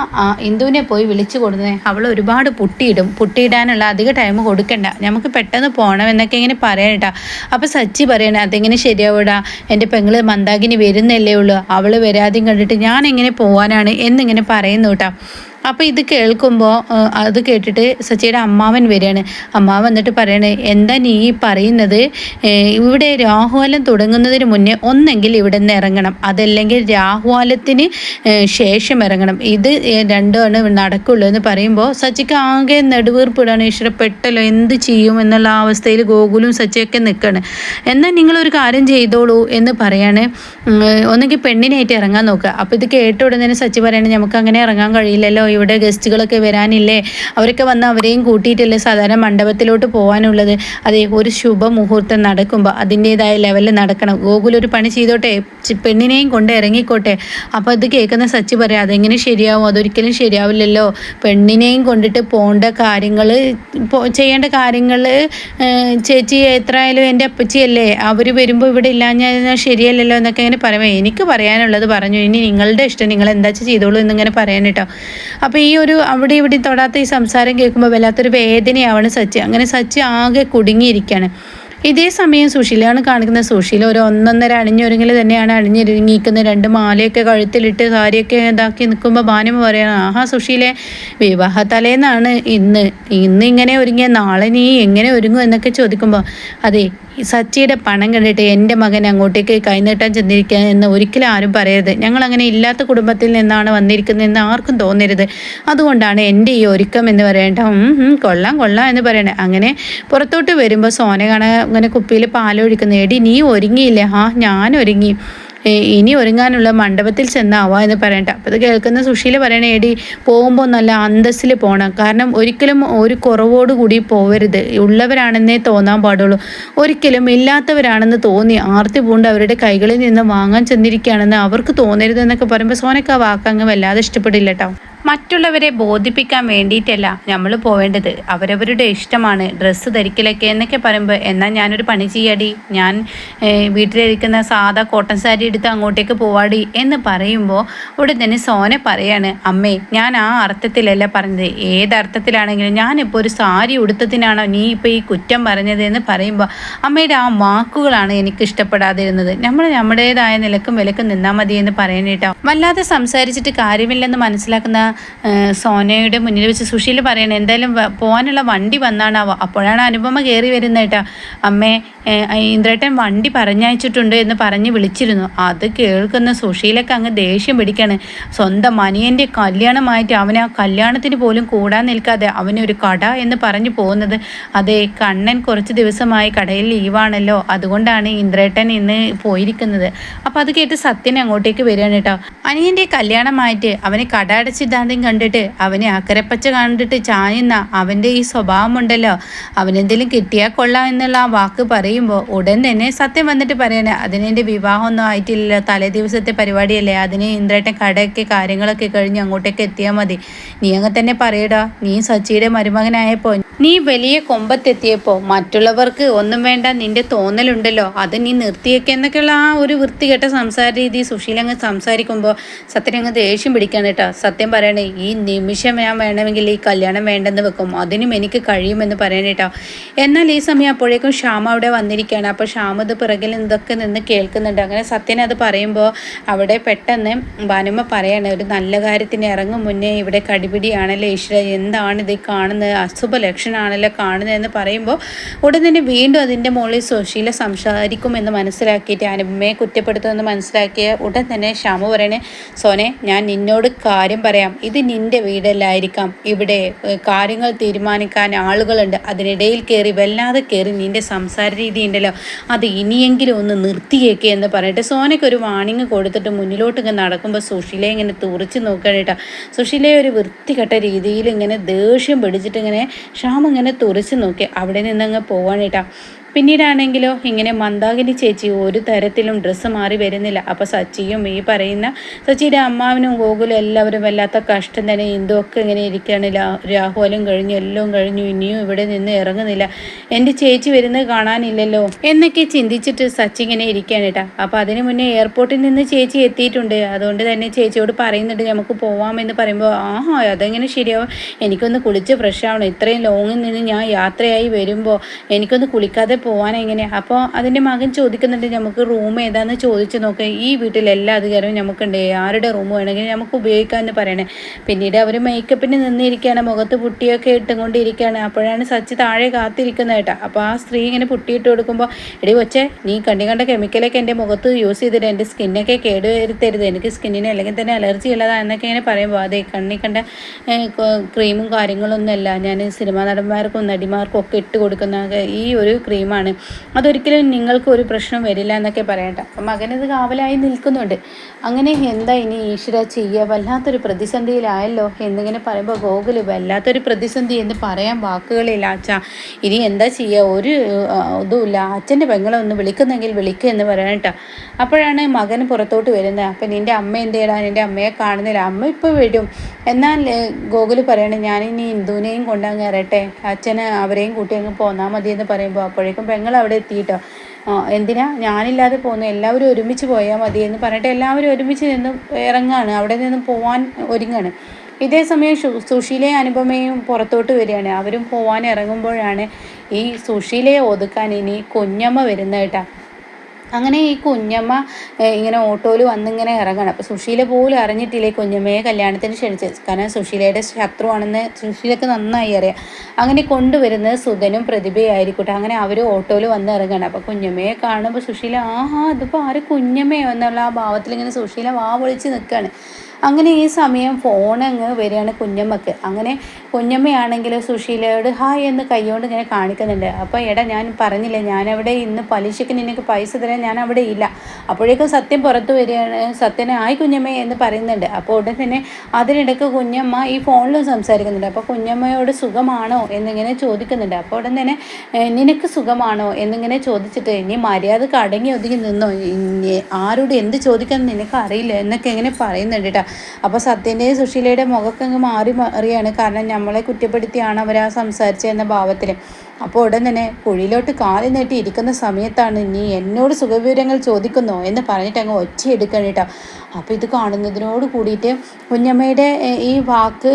ഇന്ദുവിനെ പോയി വിളിച്ചു കൊടുത്തേ. അവൾ ഒരുപാട് പുട്ടിയിടും. പുട്ടിയിടാനുള്ള അധിക ടൈം കൊടുക്കണ്ട. നമുക്ക് പെട്ടെന്ന് പോകണം എന്നൊക്കെ ഇങ്ങനെ പറയണ്ട അപ്പോൾ സച്ചി പറയണേ അതെങ്ങനെ ശരിയാവൂടാ? എന്റെ പെങ്ങൾ മന്ദാകിനി വരുന്നല്ലേ ഉള്ളൂ. അവൾ വരാതെയും കണ്ടിട്ട് ഞാൻ എങ്ങനെ പോവാനാണ് എന്നിങ്ങനെ പറയുന്നു കേട്ടോ. അപ്പോൾ ഇത് കേൾക്കുമ്പോൾ അത് കേട്ടിട്ട് സച്ചിയുടെ അമ്മാവൻ വരികയാണ്. അമ്മാവൻ വന്നിട്ട് പറയണേ എന്താ നീ പറയുന്നത്? ഇവിടെ രാഹുവാലം തുടങ്ങുന്നതിന് മുന്നേ ഒന്നെങ്കിൽ ഇവിടെ നിന്ന് ഇറങ്ങണം. അതല്ലെങ്കിൽ രാഹുവാലത്തിന് ശേഷം ഇറങ്ങണം. ഇത് രണ്ടുമാണ് നടക്കുള്ളൂ എന്ന് പറയുമ്പോൾ സച്ചിക്ക് ആകെ നെടുവീർപ്പിടാണ് പെട്ടല്ലോ എന്ത് ചെയ്യും എന്നുള്ള അവസ്ഥയിൽ ഗോകുലും സച്ചിയൊക്കെ നിൽക്കുകയാണ് എന്നാൽ നിങ്ങളൊരു കാര്യം ചെയ്തോളൂ എന്ന് പറയാണ്. ഒന്നെങ്കിൽ പെണ്ണിനായിട്ട് ഇറങ്ങാൻ നോക്കുക അപ്പോൾ ഇത് കേട്ട ഉടനെ സച്ചി പറയണേ നമുക്ക് അങ്ങനെ ഇറങ്ങാൻ കഴിയില്ലല്ലോ. ഇവിടെ ഗസ്റ്റുകളൊക്കെ വരാനില്ലേ? അവരൊക്കെ വന്ന് അവരെയും കൂട്ടിയിട്ടല്ലേ സാധാരണ മണ്ഡപത്തിലോട്ട് പോകാനുള്ളത് അതെ ഒരു ശുഭമുഹൂർത്തം നടക്കുമ്പോൾ അതിന്റേതായ ലെവലിൽ നടക്കണം. ഗോകുൽ ഒരു പണി ചെയ്തോട്ടെ? പെണ്ണിനെയും കൊണ്ട് ഇറങ്ങിക്കോട്ടെ? അപ്പോൾ അത് കേൾക്കുന്ന സച്ചി പറയാം അതെങ്ങനെ ശരിയാവും? അതൊരിക്കലും ശരിയാവില്ലല്ലോ. പെണ്ണിനെയും കൊണ്ടിട്ട് പോകേണ്ട കാര്യങ്ങൾ ചെയ്യേണ്ട കാര്യങ്ങൾ ചേച്ചി എത്രയായാലും എന്റെ അപ്പച്ചിയല്ലേ? അവർ വരുമ്പോൾ ഇവിടെ ഇല്ലാഞ്ഞാൽ ശരിയല്ലല്ലോ? എന്നൊക്കെ ഇങ്ങനെ പറയുമ്പോൾ എനിക്ക് പറയാനുള്ളത് പറഞ്ഞു ഇനി നിങ്ങളുടെ ഇഷ്ടം നിങ്ങൾ എന്താ ചെയ്തോളൂ എന്നിങ്ങനെ പറയാൻ കേട്ടോ. അപ്പോൾ ഈ ഒരു അവിടെ ഇവിടെ തൊടാത്ത ഈ സംസാരം കേൾക്കുമ്പോൾ വല്ലാത്തൊരു വേദനയാവാണ് സച്ചി. അങ്ങനെ സച്ചി ആകെ കുടുങ്ങിയിരിക്കുകയാണ് ഇതേ സമയം സുശീലാണ് കാണിക്കുന്നത് സുശീല ഒരു ഒന്നൊന്നര അണിഞ്ഞൊരുങ്ങിൽ തന്നെയാണ് അണിഞ്ഞൊരുങ്ങിയിരിക്കുന്നത്. രണ്ട് മാലയൊക്കെ കഴുത്തിലിട്ട് സാരിയൊക്കെ ഇതാക്കി നിൽക്കുമ്പോൾ ഭാനം പറയണം ആഹാ സുശീലെ വിവാഹ തലേന്നാണ് ഇന്ന്. ഇന്ന് ഇങ്ങനെ ഒരുങ്ങിയ നാളെ നീ എങ്ങനെ ഒരുങ്ങും? എന്നൊക്കെ ചോദിക്കുമ്പോൾ അതെ സച്ചിയുടെ പണം കണ്ടിട്ട് എന്റെ മകൻ അങ്ങോട്ടേക്ക് കൈനീട്ടാൻ ചെന്നിരിക്കുക എന്ന് ഒരിക്കലും ആരും പറയരുത്. ഞങ്ങൾ അങ്ങനെ ഇല്ലാത്ത കുടുംബത്തിൽ നിന്നാണ് വന്നിരിക്കുന്നതെന്ന് ആർക്കും തോന്നരുത്. അതുകൊണ്ടാണ് എന്റെ ഈ ഒരുക്കം എന്ന് പറയേണ്ട കൊള്ളാം കൊള്ളാം എന്ന് പറയണേ. അങ്ങനെ പുറത്തോട്ട് വരുമ്പോൾ സോന കാണാൻ അങ്ങനെ കുപ്പിയിൽ പാലൊഴിക്കുന്ന. എടി നീ ഒരുങ്ങിയില്ലേ? ഹാ ഞാൻ ഒരുങ്ങി. ഇനി ഒരുങ്ങാനുള്ള മണ്ഡപത്തിൽ ചെന്നാവാ എന്ന് പറയണ്ട. അപ്പോൾ കേൾക്കുന്ന സുശീല പറയണേ എടി പോകുമ്പോൾ നല്ല അന്തസ്സിൽ പോകണം കാരണം ഒരിക്കലും ഒരു കുറവോട് കൂടി പോവരുത്. ഉള്ളവരാണെന്നേ തോന്നാൻ പാടുള്ളൂ. ഒരിക്കലും ഇല്ലാത്തവരാണെന്ന് തോന്നി ആർത്തി പൂണ്ട് അവരുടെ കൈകളിൽ നിന്ന് വാങ്ങാൻ ചെന്നിരിക്കുകയാണെന്ന് അവർക്ക് തോന്നരുത് എന്നൊക്കെ പറയുമ്പോൾ സോനക്ക് ആ വാക്കങ്ങ് വല്ലാതെ ഇഷ്ടപ്പെടില്ല കേട്ടോ മറ്റുള്ളവരെ ബോധിപ്പിക്കാൻ വേണ്ടിയിട്ടല്ല നമ്മൾ പോവേണ്ടത്. അവരവരുടെ ഇഷ്ടമാണ്. ഡ്രസ്സ് ധരിക്കലൊക്കെ എന്നൊക്കെ പറയുമ്പോൾ എന്നാൽ ഞാനൊരു പണി ചെയ്യാടി. ഞാൻ വീട്ടിലിരിക്കുന്ന സാധാ കോട്ടൺ സാരി എടുത്ത് അങ്ങോട്ടേക്ക് പോവാടി എന്ന് പറയുമ്പോൾ ഉടൻ തന്നെ സോന പറയാണ് അമ്മേ ഞാൻ ആ അർത്ഥത്തിലല്ല പറഞ്ഞത്. ഏതർത്ഥത്തിലാണെങ്കിലും ഞാനിപ്പോൾ ഒരു സാരി ഉടുത്തതിനാണോ നീ ഇപ്പോൾ ഈ കുറ്റം പറഞ്ഞത് എന്ന് പറയുമ്പോൾ അമ്മയുടെ ആ വാക്കുകളാണ് എനിക്ക് ഇഷ്ടപ്പെടാതിരുന്നത്. നമ്മൾ നമ്മുടേതായ നിലക്കും വിലക്കും നിന്നാൽ മതി എന്ന് പറയണേട്ടോ. വല്ലാതെ സംസാരിച്ചിട്ട് കാര്യമില്ലെന്ന് മനസ്സിലാക്കുന്ന സോനയുടെ മുന്നിൽ വെച്ച് സുശീൽ പറയണേ എന്തായാലും പോകാനുള്ള വണ്ടി വന്നാണ് അപ്പോഴാണ് അനുപമ കയറി വരുന്നത് കേട്ടാ. അമ്മേ ഇന്ദ്രേട്ടൻ വണ്ടി പറഞ്ഞയച്ചിട്ടുണ്ട് എന്ന് പറഞ്ഞ് വിളിച്ചിരുന്നു. അത് കേൾക്കുന്ന സുശീലൊക്കെ അങ്ങ് ദേഷ്യം പിടിക്കാണ്. സ്വന്തം മനിയന്റെ കല്യാണമായിട്ട് അവനെ ആ കല്യാണത്തിന് പോലും കൂടാൻ നിൽക്കാതെ അവനൊരു കട എന്ന് പറഞ്ഞു പോകുന്നത്. അതെ കണ്ണൻ കുറച്ച് ദിവസമായി കടയിൽ ലീവാണല്ലോ അതുകൊണ്ടാണ് ഇന്ദ്രേട്ടൻ ഇന്ന് പോയിരിക്കുന്നത്. അപ്പോൾ അത് കേട്ട് സത്യൻ അങ്ങോട്ടേക്ക് വരികയാണ് കേട്ടോ. അനിയന്റെ കല്യാണമായിട്ട് അവനെ കട അടച്ചിട്ടാണ്ടും കണ്ടിട്ട് അവനെ അക്കരപ്പച്ച കണ്ടിട്ട് ചായുന്ന അവന്റെ ഈ സ്വഭാവമുണ്ടല്ലോ. അവനെന്തെങ്കിലും കിട്ടിയാൽ കൊള്ളാം എന്നുള്ള ആ വാക്ക് പറയുമ്പോൾ ഉടൻ തന്നെ സത്യം വന്നിട്ട് പറയണേ അതിനെന്റെ വിവാഹമൊന്നും ആയിട്ടില്ലല്ലോ. തലേ ദിവസത്തെ പരിപാടിയല്ലേ. അതിന് ഇന്ദ്രേട്ടൻ കടയൊക്കെ കാര്യങ്ങളൊക്കെ കഴിഞ്ഞ് അങ്ങോട്ടേക്ക് എത്തിയാൽ മതി. നീ അങ്ങനെ തന്നെ പറയടാ. നീ സച്ചിയുടെ മരുമകനായപ്പോൾ നീ വലിയ കൊമ്പത്തെത്തിയപ്പോൾ മറ്റുള്ളവർക്ക് ഒന്നും വേണ്ട നിന്റെ തോന്നലുണ്ടല്ലോ. അത് നീ നിർത്തിയേക്കെ എന്നൊക്കെയുള്ള ആ ഒരു വൃത്തികെട്ട സംസാര രീതി സുശീലങ്ങ് സംസാരിക്കുമ്പോൾ സത്യനങ്ങ് ദേഷ്യം പിടിക്കാൻ കേട്ടോ. സത്യം പറയണേ ഈ നിമിഷം ഞാൻ വേണമെങ്കിൽ ഈ കല്യാണം വേണ്ടെന്ന് വെക്കും. അതിനും എനിക്ക് കഴിയുമെന്ന് പറയണേട്ടോ എന്നാൽ ഈ സമയം അപ്പോഴേക്കും ശ്യാമ അവിടെ വന്നിരിക്കുകയാണ്. അപ്പോൾ ശ്യാമ ഇത് പിറകിൽ ഇതൊക്കെ നിന്ന് കേൾക്കുന്നുണ്ട്. അങ്ങനെ സത്യൻ അത് പറയുമ്പോൾ അവിടെ പെട്ടെന്ന് ഭാനുമ പറയാണ് ഒരു നല്ല കാര്യത്തിന് ഇറങ്ങും മുന്നേ ഇവിടെ കടിപിടിയാണല്ലോ ഈശ്വര എന്താണ് ഇത് കാണുന്നത്? അശുഭ ലക്ഷണമാണല്ലോ കാണുന്നത്? എന്ന് പറയുമ്പോൾ ഉടൻ തന്നെ വീണ്ടും അതിന്റെ മുകളിൽ സുശീല സംസാരിക്കുമെന്ന് മനസ്സിലാക്കിയിട്ട് അനുപമയെ കുറ്റപ്പെടുത്തുമെന്ന് മനസ്സിലാക്കിയ ഉടൻ തന്നെ ശ്യാമ പറയണേ സോനെ ഞാൻ നിന്നോട് കാര്യം പറയാം. ഇത് നിന്റെ വീടല്ലായിരിക്കാം. ഇവിടെ കാര്യങ്ങൾ തീരുമാനിക്കാൻ ആളുകളുണ്ട്. അതിനിടയിൽ കയറി വല്ലാതെ കയറി നിന്റെ സംസാര രീതി ഉണ്ടല്ലോ. അത് ഇനിയെങ്കിലും ഒന്ന് നിർത്തിയേക്ക് എന്ന് പറഞ്ഞിട്ട് സോനയ്ക്ക് ഒരു വാണിങ് കൊടുത്തിട്ട് മുന്നിലോട്ട് ഇങ്ങനെ നടക്കുമ്പോൾ സുശീലയെ ഇങ്ങനെ തുറച്ച് നോക്കുകയാണ് സുശീലയെ ഒരു വൃത്തികെട്ട രീതിയിൽ ഇങ്ങനെ ദേഷ്യം പിടിച്ചിട്ട് ഇങ്ങനെ ക്ഷാമം ഇങ്ങനെ തുറച്ച് നോക്കി. അവിടെ നിന്നങ്ങ് പോവാണേട്ടാ പിന്നീടാണെങ്കിലോ? ഇങ്ങനെ മന്ദാകിനി ചേച്ചി ഒരു തരത്തിലും ഡ്രസ്സ് മാറി വരുന്നില്ല. അപ്പോൾ സച്ചിയും ഈ പറയുന്ന സച്ചിയുടെ അമ്മാവിനും ഗോകുലും എല്ലാവരും വല്ലാത്ത കഷ്ടം തന്നെ ഇന്ദുവൊക്കെ ഇങ്ങനെ ഇരിക്കുകയാണ്. രാഹുലും കഴിഞ്ഞു എല്ലാം കഴിഞ്ഞു. ഇനിയും ഇവിടെ നിന്ന് ഇറങ്ങുന്നില്ല. എന്റെ ചേച്ചി വരുന്നത് കാണാനില്ലല്ലോ. എന്നൊക്കെ ചിന്തിച്ചിട്ട് സച്ചി ഇങ്ങനെ ഇരിക്കുകയാണ് കേട്ടോ അപ്പോൾ അതിന് മുന്നേ എയർപോർട്ടിൽ നിന്ന് ചേച്ചി എത്തിയിട്ടുണ്ട്. അതുകൊണ്ട് തന്നെ ചേച്ചിയോട് പറയുന്നുണ്ട് നമുക്ക് പോവാമെന്ന് പറയുമ്പോൾ ആഹാ അതെങ്ങനെ ശരിയാവും? എനിക്കൊന്ന് കുളിച്ച് ഫ്രഷ് ആവണം. ഇത്രയും ലോങ്ങിൽ നിന്ന് ഞാൻ യാത്രയായി വരുമ്പോൾ എനിക്കൊന്ന് കുളിക്കാതെ പോകാൻ എങ്ങനെയാണ് അപ്പോൾ അതിന്റെ മകൻ ചോദിക്കുന്നുണ്ട് നമുക്ക് റൂം ഏതാന്ന് ചോദിച്ച് നോക്ക. ഈ വീട്ടിൽ എല്ലാ അധികാരവും നമുക്കുണ്ട്. ആരുടെ റൂം വേണമെങ്കിൽ നമുക്ക് ഉപയോഗിക്കാമെന്ന് പറയണേ. പിന്നീട് അവർ മേക്കപ്പിന് നിന്നിരിക്കുകയാണ്. മുഖത്ത് പുട്ടിയൊക്കെ ഇട്ടുകൊണ്ടിരിക്കുകയാണ്. അപ്പോഴാണ് സച്ചി താഴെ കാത്തിരിക്കുന്നത് കേട്ടോ. അപ്പോൾ ആ സ്ത്രീ ഇങ്ങനെ പുട്ടിയിട്ട് കൊടുക്കുമ്പോൾ എടി കൊച്ചെ നീ കണ്ടി കണ്ട കെമിക്കലൊക്കെ എന്റെ മുഖത്ത് യൂസ് ചെയ്തിട്ട് എന്റെ സ്കിന്നൊക്കെ കേടുവരുത്തരുത്. എനിക്ക് സ്കിന്നിന് അല്ലെങ്കിൽ തന്നെ അലർജി ഉള്ളതാണ് എന്നൊക്കെ ഇങ്ങനെ പറയുമ്പോൾ അതെ കണ്ണി കണ്ട ക്രീമും കാര്യങ്ങളൊന്നുമല്ല. ഞാൻ സിനിമാ നടന്മാർക്കും നടിമാർക്കും ഒക്കെ ഇട്ട് കൊടുക്കുന്ന ഈ ഒരു ക്രീമാണ് കാര്യമാണ് അതൊരിക്കലും നിങ്ങൾക്ക് ഒരു പ്രശ്നം വരില്ല എന്നൊക്കെ പറയട്ടെ. അപ്പം മകനത് കാവലായി നിൽക്കുന്നുണ്ട്. അങ്ങനെ എന്താ ഇനി ഈശ്വര ചെയ്യുക വല്ലാത്തൊരു പ്രതിസന്ധിയിലായല്ലോ എന്നിങ്ങനെ പറയുമ്പോൾ ഗോകുൽ വല്ലാത്തൊരു പ്രതിസന്ധി എന്ന് പറയാൻ വാക്കുകളില്ല. അച്ഛ ഇനി എന്താ ചെയ്യുക ഒരു ഇതുമില്ല. അച്ഛന്റെ പെങ്ങളെ ഒന്ന് വിളിക്കുന്നെങ്കിൽ വിളിക്കുക എന്ന് പറയണേട്ടാ. അപ്പോഴാണ് മകൻ പുറത്തോട്ട് വരുന്നത്. അപ്പം നിന്റെ അമ്മ എന്ത് ചെയ്യടാ? നിന്റെ അമ്മയെ കാണുന്നില്ല. അമ്മ ഇപ്പോൾ വരും. എന്നാൽ ഗോകുൽ പറയണേ ഞാനിനി ഇന്ദുവിനെയും കൊണ്ടങ്ങ് ഇറട്ടെ. അച്ഛന് അവരെയും കൂട്ടി അങ്ങ് പോന്നാൽ മതി എന്ന് പറയുമ്പോൾ അപ്പോഴേക്കും പെങ്ങൾ അവിടെ എത്തിയിട്ടോ? എന്തിനാ? ഞാനില്ലാതെ പോകുന്നു. എല്ലാവരും ഒരുമിച്ച് പോയാൽ മതി എന്ന് പറഞ്ഞിട്ട് എല്ലാവരും ഒരുമിച്ച് നിന്ന് ഇറങ്ങാണ്. അവിടെ നിന്ന് പോവാൻ ഒരുങ്ങാണ്. ഇതേ സമയം സുശീലയും അനുപമയും പുറത്തോട്ട് വരികയാണ്. അവരും പോവാൻ ഇറങ്ങുമ്പോഴാണ് ഈ സുശീലയെ ഒതുക്കാൻ ഇനി കുഞ്ഞമ്മ വരുന്നത് കേട്ടോ. അങ്ങനെ ഈ കുഞ്ഞമ്മ ഇങ്ങനെ ഓട്ടോയിൽ വന്നിങ്ങനെ ഇറങ്ങണം. അപ്പോൾ സുശീല പോലും അറിഞ്ഞിട്ടില്ലേ കുഞ്ഞമ്മയെ കല്യാണത്തിന് ക്ഷണിച്ചത് കാരണം സുശീലയുടെ ശത്രുവാണെന്ന് സുശീലക്ക് നന്നായി അറിയാം. അങ്ങനെ കൊണ്ടുവരുന്നത് സുധനും പ്രതിഭയായിരിക്കട്ടെ അങ്ങനെ അവർ ഓട്ടോയിൽ വന്ന് ഇറങ്ങണം. അപ്പോൾ കുഞ്ഞമ്മയെ കാണുമ്പോൾ സുശീല ആഹാ അതിപ്പോൾ ആര് കുഞ്ഞമ്മയോ? എന്നുള്ള ആ ഭാവത്തിൽ ഇങ്ങനെ സുശീല വാ വിളിച്ച് നിൽക്കുകയാണ് അങ്ങനെ ഈ സമയം ഫോൺ വരികയാണ് കുഞ്ഞമ്മക്ക്. അങ്ങനെ കുഞ്ഞമ്മയാണെങ്കിൽ സുശീലയോട് ഹായ് എന്ന് കൈകൊണ്ട് ഇങ്ങനെ കാണിക്കുന്നുണ്ട്. അപ്പോൾ എടാ ഞാൻ പറഞ്ഞില്ലേ ഞാനവിടെ ഇന്ന് പലിശയ്ക്ക് നിനക്ക് പൈസ തരാൻ ഞാൻ അവിടെ ഇല്ല. അപ്പോഴേക്കും സത്യം പുറത്തു വരികയാണ് സത്യനെ ആയി കുഞ്ഞമ്മ എന്ന് പറയുന്നുണ്ട്. അപ്പോൾ ഉടൻ തന്നെ അതിനിടയ്ക്ക് കുഞ്ഞമ്മ ഈ ഫോണിലും സംസാരിക്കുന്നുണ്ട്. അപ്പോൾ കുഞ്ഞമ്മയോട് സുഖമാണോ? എന്നിങ്ങനെ ചോദിക്കുന്നുണ്ട്. അപ്പോൾ ഉടൻ തന്നെ നിനക്ക് സുഖമാണോ? എന്നിങ്ങനെ ചോദിച്ചിട്ട് ഇനി മര്യാദ അടങ്ങി ഒതുങ്ങി നിന്നോ? ആരോട് എന്ത് ചോദിക്കാൻ നിനക്ക് അറിയില്ല എന്നൊക്കെ ഇങ്ങനെ പറയുന്നുണ്ട് കേട്ടോ അപ്പോൾ സത്യന്റെയും സുശീലയുടെ മുഖമൊക്കെ അങ്ങ് മാറി മാറിയാണ് കാരണം നമ്മളെ കുറ്റപ്പെടുത്തിയാണ് അവർ ആ സംസാരിച്ചതെന്ന ഭാവത്തിൽ അപ്പോൾ ഉടൻ തന്നെ കുഴിയിലോട്ട് കാലി നീട്ടി ഇരിക്കുന്ന സമയത്താണ് നീ എന്നോട് സുഖവിവരങ്ങൾ ചോദിക്കുന്നോ എന്ന് പറഞ്ഞിട്ട് അങ്ങ് ഒച്ചയെടുക്കണം കേട്ടോ. അപ്പോൾ ഇത് കാണുന്നതിനോട് കൂടിയിട്ട് കുഞ്ഞമ്മയുടെ ഈ വാക്ക്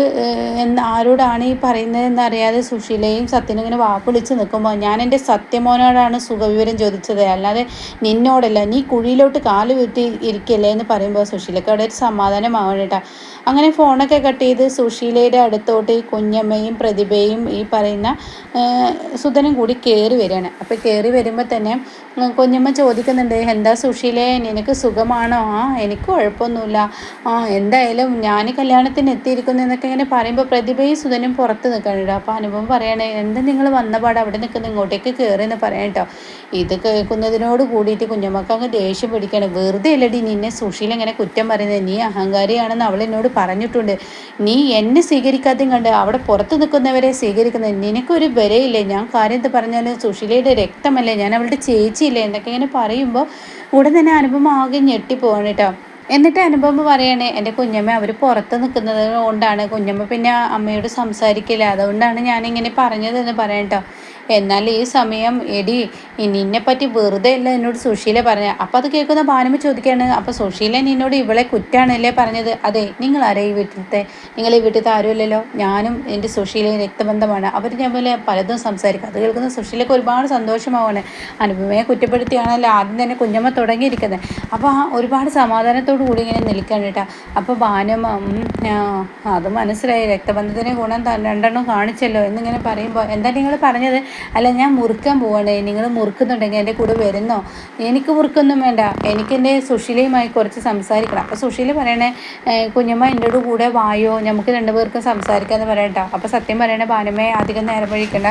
ആരോടാണ് ഈ പറയുന്നത് എന്നറിയാതെ സുശീലയും സത്യനും ഇങ്ങനെ വാക്ക് വിളിച്ച് നിൽക്കുമ്പോൾ ഞാൻ എന്റെ സത്യമോനോടാണ് സുഖവിവരം ചോദിച്ചത്. അല്ലാതെ നിന്നോടല്ല നീ കുഴിയിലോട്ട് കാൽ വീട്ടി ഇരിക്കല്ലേ എന്ന് പറയുമ്പോൾ സുശീലക്ക് അവിടെ ഒരു സമാധാനമാവണം കേട്ടോ. അങ്ങനെ ഫോണൊക്കെ കട്ട് ചെയ്ത് സുശീലയുടെ അടുത്തോട്ട് കുഞ്ഞമ്മയും പ്രതിഭയും ഈ പറയുന്ന സുധനും കൂടി കയറി വരികയാണ്. അപ്പോൾ കയറി വരുമ്പോൾ തന്നെ കുഞ്ഞമ്മ ചോദിക്കുന്നുണ്ട് എന്താ സുശീലേ നിനക്ക് സുഖമാണോ? ആ എനിക്ക് കുഴപ്പമൊന്നുമില്ല. ആ എന്തായാലും ഞാൻ കല്യാണത്തിന് എത്തിയിരിക്കുന്നു എന്നൊക്കെ ഇങ്ങനെ പറയുമ്പോൾ പ്രതിഭയും സുധനും പുറത്ത് നിൽക്കണുണ്ട് അപ്പോൾ അനുഭവം പറയണേ എന്താ നിങ്ങൾ വന്ന പാട് അവിടെ നിൽക്കുന്ന? ഇങ്ങോട്ടേക്ക് കയറി എന്ന് പറയാം കേട്ടോ. ഇത് കേൾക്കുന്നതിനോട് കൂടിയിട്ട് കുഞ്ഞമ്മക്ക് അങ്ങ് ദേഷ്യം പിടിക്കണം വെറുതെ അല്ലടി നിന്നെ സുശീല ഇങ്ങനെ കുറ്റം പറയുന്നത്. നീ അഹങ്കാരിയാണെന്ന് അവൾ എന്നോട് പറഞ്ഞിട്ടുണ്ട്. നീ എന്നെ സ്വീകരിക്കാതെയും കണ്ട് അവിടെ പുറത്ത് നിൽക്കുന്നവരെ സ്വീകരിക്കുന്നത് നിനക്കൊരു വിലയില്ലേ? ഞാൻ കാര്യം എന്ത് പറഞ്ഞാൽ സുശീലയുടെ രക്തമല്ലേ? ഞാൻ അവളുടെ ചേച്ചിയില്ലേ? എന്നൊക്കെ ഇങ്ങനെ പറയുമ്പോൾ ഉടൻ തന്നെ അനുഭവം ആകെ ഞെട്ടിപ്പോവാണ് കേട്ടോ. എന്നിട്ട് അനുപമ പറയണേ എന്റെ കുഞ്ഞമ്മ അവർ പുറത്ത് നിൽക്കുന്നത് കൊണ്ടാണ്. കുഞ്ഞമ്മ പിന്നെ അമ്മയോട് സംസാരിക്കില്ല. അതുകൊണ്ടാണ് ഞാനിങ്ങനെ പറഞ്ഞതെന്ന് പറയട്ടോ എന്നാൽ ഈ സമയം എടി നിന്നെ പറ്റി വെറുതെ അല്ല എന്നോട് സുശീല പറഞ്ഞ. അപ്പം അത് കേൾക്കുന്ന ഭാനുമ ചോദിക്കുകയാണ് അപ്പോൾ സുശീല നിന്നോട് ഇവളെ കുറ്റാണല്ലേ പറഞ്ഞത്? അതെ നിങ്ങൾ ആരാ ഈ വീട്ടിലത്തെ? നിങ്ങൾ ഈ വീട്ടിലത്തെ ആരുമല്ലല്ലോ? ഞാനും എന്റെ സുശീലയും രക്തബന്ധമാണ്. അവർ തമ്മിൽ പലതും സംസാരിക്കും. അത് കേൾക്കുന്ന സുശീലക്ക് ഒരുപാട് സന്തോഷമാവാണ്. അനുപമയെ കുറ്റപ്പെടുത്തിയാണല്ലോ ആദ്യം തന്നെ കുഞ്ഞമ്മ തുടങ്ങിയിരിക്കുന്നത്. അപ്പോൾ ആ ഒരുപാട് സമാധാനത്തോടു കൂടി ഇങ്ങനെ നിൽക്കണം കേട്ടോ. അപ്പോൾ ഭാനുമ അത് മനസ്സിലായി. രക്തബന്ധത്തിന് ഗുണം രണ്ടെണ്ണം കാണിച്ചല്ലോ എന്നിങ്ങനെ പറയുമ്പോൾ എന്താ നിങ്ങൾ പറഞ്ഞത്? അല്ല ഞാൻ മുറുക്കാൻ പോവാണ്. നിങ്ങൾ മുറുക്കുന്നുണ്ടെങ്കിൽ എന്റെ കൂടെ വരുന്നോ? എനിക്ക് മുറുക്കൊന്നും വേണ്ട. എനിക്ക് എന്റെ സുശീലയുമായി കുറച്ച് സംസാരിക്കണം. അപ്പോൾ സുശീല പറയണേ കുഞ്ഞമ്മ എന്റെ കൂടെ വായോ? നമുക്ക് രണ്ടുപേർക്കും സംസാരിക്കാമെന്ന് പറയട്ടോ അപ്പോൾ സത്യം പറയണേ ഭാനുമയെ അധികം നേരം വഴിക്കണ്ട.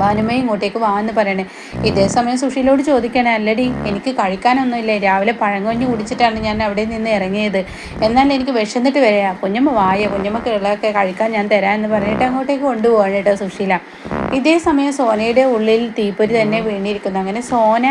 ഭാനുമയെ ഇങ്ങോട്ടേക്ക് വാ എന്ന് പറയണേ. ഇതേ സമയം സുശീലോട് ചോദിക്കണേ അല്ലടി എനിക്ക് കഴിക്കാനൊന്നുമില്ല? രാവിലെ പഴങ്കഞ്ഞി കുടിച്ചിട്ടാണ് ഞാൻ അവിടെ നിന്ന് ഇറങ്ങിയത്. എന്നാൽ എനിക്ക് വിശന്നിട്ട് വരാം. കുഞ്ഞമ്മ വായ? കുഞ്ഞമ്മ കിളൊക്കെ കഴിക്കാൻ ഞാൻ തരാം എന്ന് പറഞ്ഞിട്ട് അങ്ങോട്ടേക്ക് കൊണ്ടുപോകണം കേട്ടോ സുശീല. ഇതേ സമയം സോനയുടെ ഉള്ളിൽ തീപ്പൊരി തന്നെ വീണിരിക്കുന്നു. അങ്ങനെ സോന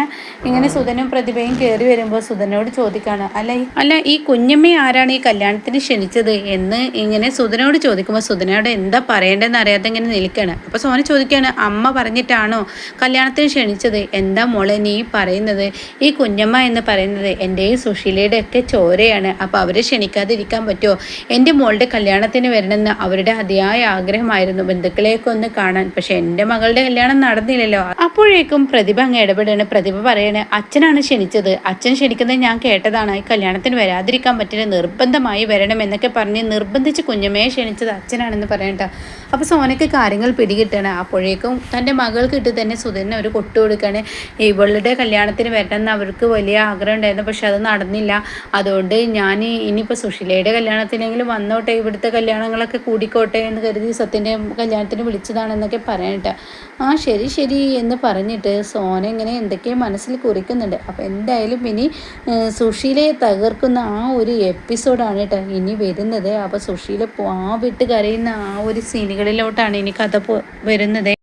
ഇങ്ങനെ സുധനും പ്രതിഭയും കയറി വരുമ്പോൾ സുധനോട് ചോദിക്കാണ് അല്ല അല്ല ഈ കുഞ്ഞമ്മ ആരാണ് ഈ കല്യാണത്തിന് ക്ഷണിച്ചത്? എന്ന് ഇങ്ങനെ സുധനോട് ചോദിക്കുമ്പോൾ സുധനോട് എന്താ പറയേണ്ടതെന്ന് അറിയാതെ ഇങ്ങനെ നിൽക്കുകയാണ് അപ്പോൾ സോന ചോദിക്കുകയാണ് അമ്മ പറഞ്ഞിട്ടാണോ കല്യാണത്തിന് ക്ഷണിച്ചത്? എന്താ മോളെ നീ പറയുന്നത്? ഈ കുഞ്ഞമ്മ എന്ന് പറയുന്നത് എന്റെയും സുശീലയുടെ ഒക്കെ ചോരയാണ്. അപ്പോൾ അവരെ ക്ഷണിക്കാതിരിക്കാൻ പറ്റുമോ? എന്റെ മോളുടെ കല്യാണത്തിന് വരണമെന്ന് അവരുടെ അതിയായ ആഗ്രഹമായിരുന്നു. ബന്ധുക്കളെയൊക്കെ ഒന്ന് കാണാൻ. പക്ഷെ എന്റെ മകളുടെ കല്യാണം നടന്നില്ലല്ലോ. അപ്പോഴേക്കും പ്രതിഭ അങ്ങ് ഇടപെടുകയാണ്. പ്രതിഭ പറയാണ് അച്ഛനാണ് ക്ഷണിച്ചത്. അച്ഛൻ ക്ഷണിക്കുന്നത് ഞാൻ കേട്ടതാണ്. കല്യാണത്തിന് വരാതിരിക്കാൻ പറ്റില്ല. നിർബന്ധമായി വരണം എന്നൊക്കെ പറഞ്ഞ് നിർബന്ധിച്ച് കുഞ്ഞമ്മയെ ക്ഷണിച്ചത് അച്ഛനാണെന്ന് പറയണ്ട അപ്പോൾ സോനയ്ക്ക് കാര്യങ്ങൾ പിടികിട്ടണം. അപ്പോഴേക്കും തന്റെ മകൾക്ക് ഇട്ട് തന്നെ സുധനെ ഒരു കൊട്ടു കൊടുക്കുകയാണ് ഇവളുടെ കല്യാണത്തിന് വരണമെന്ന് അവർക്ക് വലിയ ആഗ്രഹം ഉണ്ടായിരുന്നു. പക്ഷെ അത് നടന്നില്ല. അതുകൊണ്ട് ഞാൻ ഇനിയിപ്പോൾ സുശീലയുടെ കല്യാണത്തിനെങ്കിലും വന്നോട്ടെ. ഇവിടുത്തെ കല്യാണങ്ങളൊക്കെ കൂടിക്കോട്ടെ എന്ന് കരുതി സത്യന്റെ കല്യാണത്തിന് വിളിച്ചതാണെന്നൊക്കെ പറയട്ടെ ആ ശരി ശരി എന്ന് പറഞ്ഞിട്ട് സോന ഇങ്ങനെ എന്തൊക്കെയോ മനസ്സിൽ കുറിക്കുന്നുണ്ട്. അപ്പോൾ എന്തായാലും ഇനി സുഷീലയെ തകർക്കുന്ന ആ ഒരു എപ്പിസോഡാണ് കേട്ടോ ഇനി വരുന്നത്. അപ്പോൾ സുഷീല വിട്ട് കരയുന്ന ആ ഒരു സീനുകളിലോട്ടാണ് ഇനി കഥ വരുന്നത്.